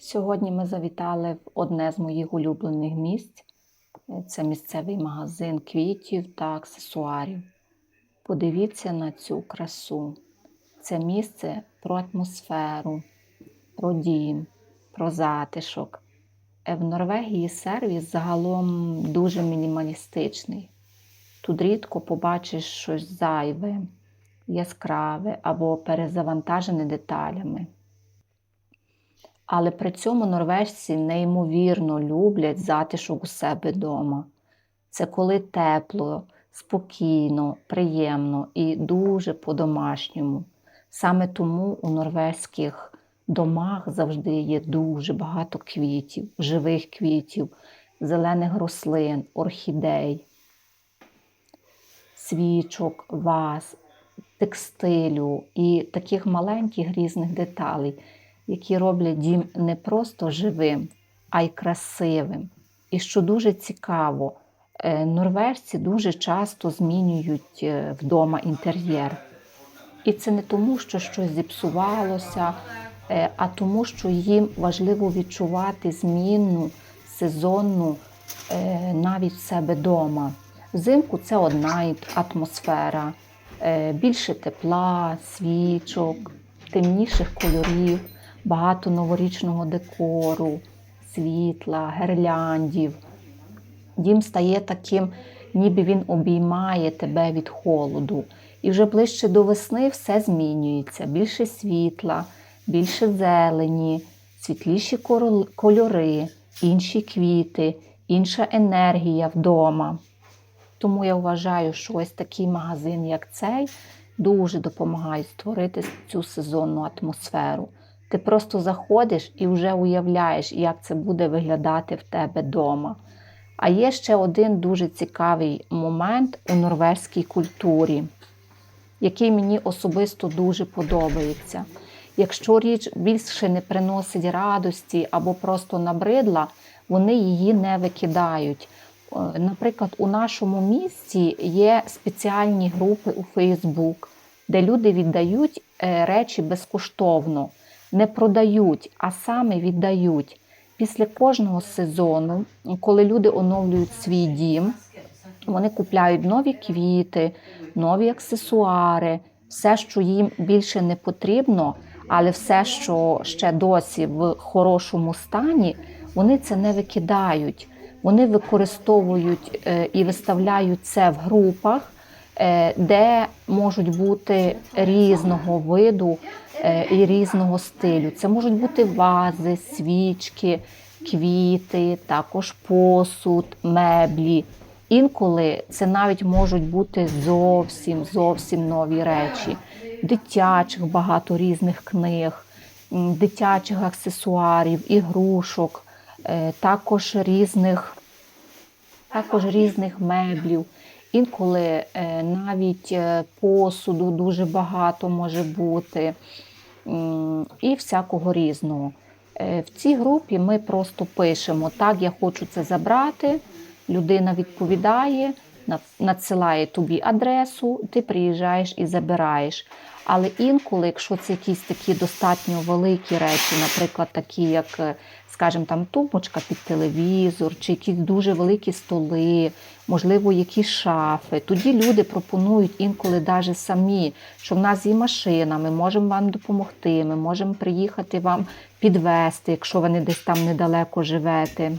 Сьогодні ми завітали в одне з моїх улюблених місць. Це місцевий магазин квітів та аксесуарів. Подивіться на цю красу. Це місце про атмосферу, про дім, про затишок. Е, В Норвегії сервіс загалом дуже мінімалістичний. Тут рідко побачиш щось зайве, яскраве або перезавантажене деталями. Але при цьому норвежці неймовірно люблять затишок у себе вдома. Це коли тепло, спокійно, приємно і дуже по-домашньому. Саме тому у норвезьких домах завжди є дуже багато квітів, живих квітів, зелених рослин, орхідей, свічок, ваз, текстилю і таких маленьких різних деталей які роблять дім не просто живим, а й красивим. І що дуже цікаво, е, норвежці дуже часто змінюють е, вдома інтер'єр. І це не тому, що щось зіпсувалося, е, а тому, що їм важливо відчувати змінну, сезонну навіть в себе вдома. Взимку це одна атмосфера, більше тепла, свічок, темніших кольорів багато новорічного декору, світла, герляндів. Дім стає таким, ніби він обіймає тебе від холоду. І вже ближче до весни все змінюється. Більше світла, більше зелені, світліші кольори, інші квіти, інша енергія вдома. Тому я вважаю, що ось такий магазин, як цей, дуже допомагає створити цю сезонну атмосферу. Ти просто заходиш і вже уявляєш, як це буде виглядати в тебе вдома. А є ще один дуже цікавий момент у норвезькій культурі, який мені особисто дуже подобається. Якщо річ більше не приносить радості або просто набридла, вони її не викидають. Наприклад, у нашому місті є спеціальні групи у Фейсбук, де люди віддають е, речі безкоштовно не продають, а саме віддають. Після кожного сезону, коли люди оновлюють свій дім, вони купляють нові квіти, нові аксесуари, все, що їм більше не потрібно, але все, що ще досі в хорошому стані, вони це не викидають. Вони використовують е, і виставляють це в групах, де можуть бути різного виду Е, і різного стилю. Це можуть бути вази, свічки, квіти, також посуд, меблі. Інколи це навіть можуть бути зовсім зовсім нові речі, дитячих багато різних книг, дитячих аксесуарів, ігрушок, е, також різних, також різних меблів. Інколи е, навіть посуду дуже багато може бути і всякого різного. Е, в цій групі ми просто пишемо: так, я хочу це забрати. Людина відповідає, надсилає тобі адресу, ти приїжджаєш і забираєш. Але інколи, якщо це якісь такі достатньо великі речі, наприклад, такі, як, е, скажімо, там тумбочка під телевізор, чи якісь дуже великі столи, можливо, якісь шафи, тоді люди пропонують інколи навіть самі, що в нас є машина, ми можемо вам допомогти, ми можемо приїхати вам підвести, якщо ви десь там недалеко живете.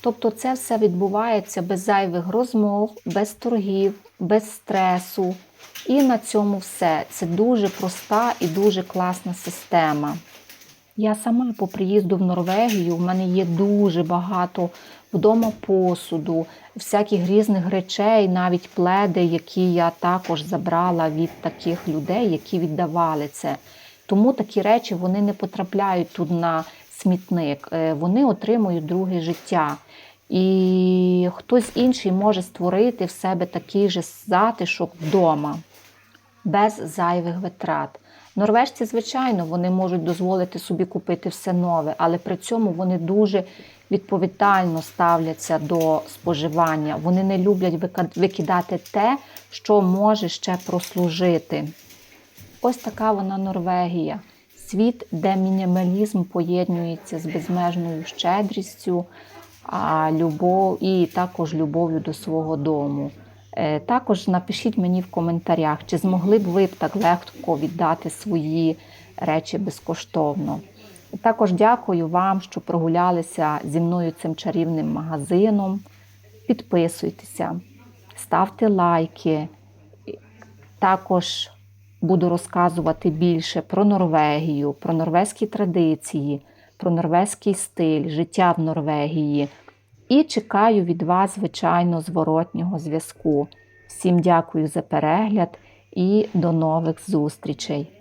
Тобто це все відбувається без зайвих розмов, без торгів, без стресу. І на цьому все. Це дуже проста і дуже класна система. Я сама по приїзду в Норвегію, в мене є дуже багато вдома посуду, всяких різних речей, навіть пледи, які я також забрала від таких людей, які віддавали це. Тому такі речі вони не потрапляють тут на смітник, е, вони отримують друге життя. І хтось інший може створити в себе такий же затишок вдома, без зайвих витрат. Норвежці, звичайно, вони можуть дозволити собі купити все нове, але при цьому вони дуже відповідально ставляться до споживання. Вони не люблять викидати те, що може ще прослужити. Ось така вона Норвегія. світ, де мінімалізм поєднується з безмежною щедрістю, а любов і також любов'ю до свого дому. Е, Також напишіть мені в коментарях, чи змогли б ви б так легко віддати свої речі безкоштовно. Також дякую вам, що прогулялися зі мною цим чарівним магазином. Підписуйтеся, ставте лайки. Також буду розказувати більше про Норвегію, про норвезькі традиції, про норвезький стиль, життя в Норвегії. І чекаю від вас, звичайно, зворотнього зв'язку. Всім дякую за перегляд і до нових зустрічей!